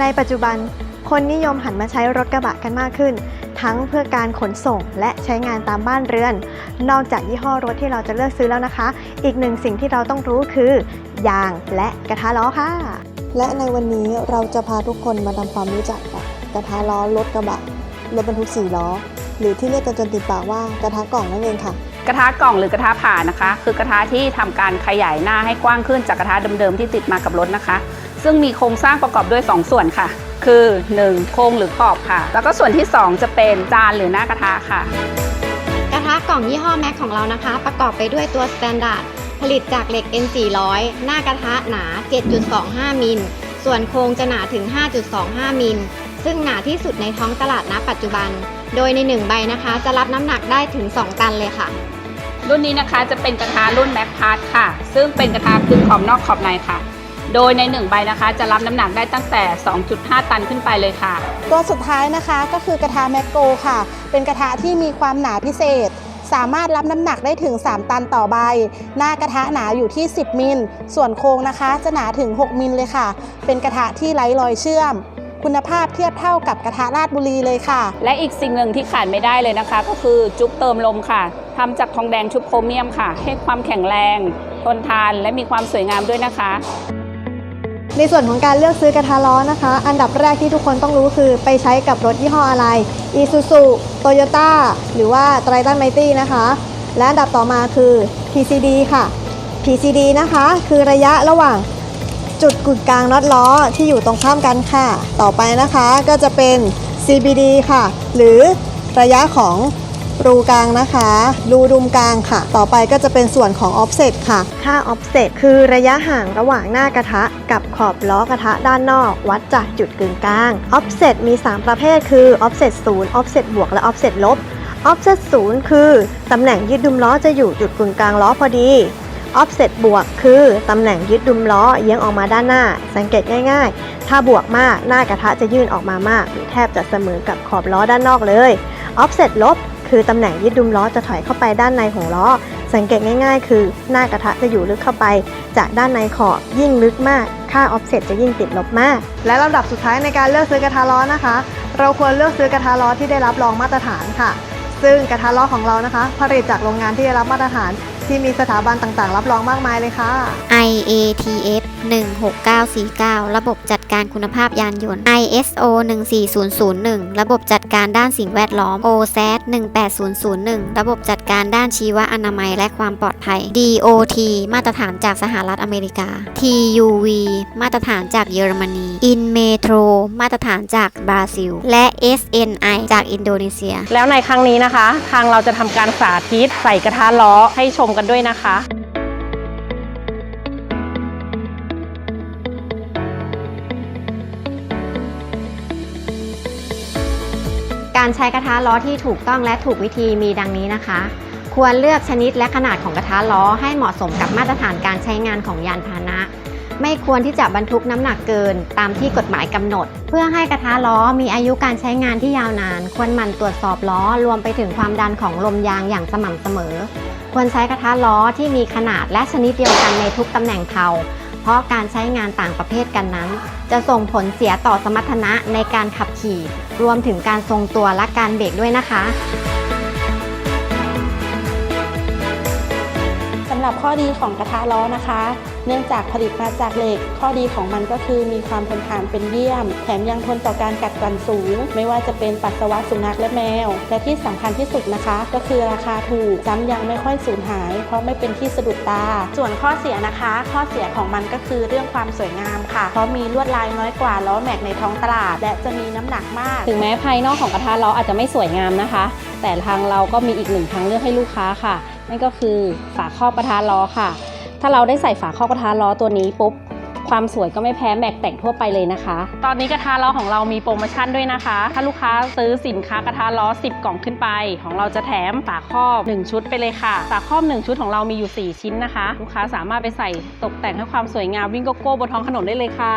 ในปัจจุบัน คนนิยมหันมาใช้รถกระบะกันมากขึ้น ทั้งเพื่อการขนส่งและใช้งานตามบ้านเรือน นอกจากยี่ห้อรถที่เราจะเลือกซื้อแล้วนะคะ อีกหนึ่งสิ่งที่เราต้องรู้คือ ยางและกระทะล้อค่ะ และในวันนี้เราจะพาทุกคนมาทำความรู้จักกับกระทะล้อรถกระบะรถบรรทุกสี่ล้อ หรือที่เรียกกันจนติดปากว่ากระทะกล่องนั่นเองค่ะกระทะกล่องหรือกระทะผ่านะคะ คือกระทะที่ทำการขยายหน้าให้กว้างขึ้นจากกระทะเดิมๆที่ติดมากับรถนะคะ ซึ่งมีโครงสร้างประกอบด้วย 2 ส่วนค่ะ คือ 1 โครงหรือขอบค่ะ แล้วก็ส่วนที่ 2 จะเป็นจานหรือหน้ากระทะค่ะ กระทะกล่องยี่ห้อแม็กของเรานะคะ ประกอบไปด้วยตัวสแตนดาร์ดผลิตจากเหล็ก N400 หน้ากระทะหนา 7.25 มิล ส่วนโครงจะหนาถึง 5.25 มิล ซึ่งหนาที่สุดในท้องตลาดณปัจจุบัน โดยใน 1 ใบนะคะ จะรับน้ำหนักได้ถึง 2 ตันเลยค่ะ รุ่นนี้นะคะจะเป็นกระทะรุ่นแม็กพาร์ทค่ะ ซึ่งเป็นกระทะครึ่งขอบนอกขอบในค่ะ โดยใน 1 ใบนะคะ จะรับน้ำหนักได้ตั้งแต่ 2.5 ตันขึ้นไปเลยค่ะ ตัวสุดท้ายนะคะก็คือกระทะแมกโกค่ะ เป็นกระทะที่มีความหนาพิเศษ สามารถรับน้ำหนักได้ถึง 3 ตันต่อใบ หน้ากระทะหนาอยู่ที่ 10 มิล ส่วนโครงนะคะจะหนาถึง 6 มิลเลยค่ะ เป็นกระทะที่ไร้รอยเชื่อมคุณภาพเทียบเท่ากับกระทะราชบุรีเลยค่ะ และอีกสิ่งหนึ่งที่ขาดไม่ได้เลยนะคะ ก็คือจุกเติมลมค่ะทำจากทองแดงชุบโครเมียมค่ะ ให้ความแข็งแรง ทนทานและมีความสวยงามด้วยนะคะ ในส่วนของการเลือกซื้อกระทะล้อนะคะ อันดับแรกที่ทุกคนต้องรู้คือไปใช้กับรถยี่ห้ออะไร Isuzu Toyota หรือว่า Triton Mighty นะคะ และอันดับต่อมาคือ PCD ค่ะ PCD นะคะ คือระยะระหว่างจุดกึ่งกลางน็อตล้อที่อยู่ตรงข้ามกันค่ะ ต่อไปนะคะก็จะเป็น CBD ค่ะ หรือระยะของ รูกลางนะคะ รูดุมกลางค่ะ ต่อไปก็จะเป็นส่วนของ offset ค่ะ ค่า offset คือระยะห่างระหว่างหน้ากระทะ กับขอบล้อกระทะด้านนอก วัดจากจุดกึ่งกลาง offset มี 3 ประเภท คือ offset 0 offset บวกและ offset ลบ offset 0คือ ตำแหน่งยืดดุมล้อจะอยู่จุดกึ่งกลางล้อพอดี offset บวกคือ ตำแหน่งยึดดุมล้อเอียงออกมาด้านหน้า สังเกตง่ายๆ ถ้าบวกมากหน้ากระทะจะยื่นออกมามาก หรือแทบจะเสมอกับขอบล้อด้านนอกเลย offset ลบ คือตำแหน่งยึดดุมล้อจะถอยเข้าไปด้านในของล้อ สังเกตง่ายๆ คือหน้ากระทะจะอยู่ลึกเข้าไป จากด้านในขอบยิ่งลึกมาก ค่าออฟเซ็ตจะยิ่งติดลบมาก และลำดับสุดท้ายในการเลือกซื้อกระทะล้อนะคะ เราควรเลือกซื้อกระทะล้อที่ได้รับรองมาตรฐานค่ะ ซึ่งกระทะล้อของเรานะคะ ผลิตจากโรงงานที่ได้รับมาตรฐาน ที่มีสถาบันต่างๆ รับรองมากมายเลยค่ะ IATF 16949 ระบบจัดการคุณภาพยานยนต์ ISO 14001 ระบบจัดการด้านสิ่งแวดล้อม OSAT 18001 ระบบจัดการด้านชีวอนามัยและความปลอดภัย DOT มาตรฐานจากสหรัฐอเมริกา TUV มาตรฐานจากเยอรมนี InMetro มาตรฐานจากบราซิล และ SNI จากอินโดนีเซีย แล้วในครั้งนี้นะคะ ทางเราจะทำการสาธิตใส่กระทะล้อให้ชมกันด้วยนะคะการใช้กระทะล้อที่ถูกต้องและถูกวิธีมีดังนี้นะคะ ควรเลือกชนิดและขนาดของกระทะล้อให้เหมาะสมกับมาตรฐานการใช้งานของยานพาหนะ ไม่ควรที่จะบรรทุกน้ำหนักเกินตามที่กฎหมายกำหนด เพื่อให้กระทะล้อมีอายุการใช้งานที่ยาวนาน ควรหมั่นตรวจสอบล้อรวมไปถึงความดันของลมยางอย่างสม่ำเสมอ ควรใช้กระทะล้อที่มีขนาดและชนิดเดียวกันในทุกตำแหน่งเทาเพราะการใช้งานต่างประเภทกันนั้น จะส่งผลเสียต่อสมรรถนะในการขับขี่ รวมถึงการทรงตัวและการเบรกด้วยนะคะสำหรับข้อดีของกระทะล้อนะคะ เนื่องจากผลิตมาจากเหล็ก ข้อดีของมันก็คือมีความทนทานเป็นเยี่ยม แถมยังทนต่อการกัดกร่อนสูง ไม่ว่าจะเป็นปัสสาวะสุนัขและแมว และที่สำคัญที่สุดนะคะ ก็คือราคาถูกซ้ำยังไม่ค่อยสูญหาย เพราะไม่เป็นที่สะดุดตา ส่วนข้อเสียนะคะ ข้อเสียของมันก็คือเรื่องความสวยงามค่ะ เพราะมีลวดลายน้อยกว่าล้อแม็กในท้องตลาด และจะมีน้ำหนักมาก ถึงแม้ภายนอกของกระทะล้ออาจจะไม่สวยงามนะคะ แต่ทางเราก็มีอีกหนึ่งทางเลือกให้ลูกค้าค่ะ นั่นก็คือฝาครอบกระทะล้อค่ะ ถ้าเราได้ใส่ฝาครอบกระทะล้อตัวนี้ปุ๊บความสวยก็ไม่แพ้แม็กแต่งทั่วไปเลยนะคะ ตอนนี้กระทะล้อของเรามีโปรโมชั่นด้วยนะคะ ถ้าลูกค้าซื้อสินค้ากระทะล้อ 10 กล่องขึ้นไป ของเราจะแถมฝาครอบ 1 ชุดไปเลยค่ะ ฝาครอบ 1 ชุดของเรามีอยู่ 4 ชิ้นนะคะ ลูกค้าสามารถไปใส่ตกแต่งให้ความสวยงามวิ่งโกโก้บนท้องถนนได้เลยค่ะ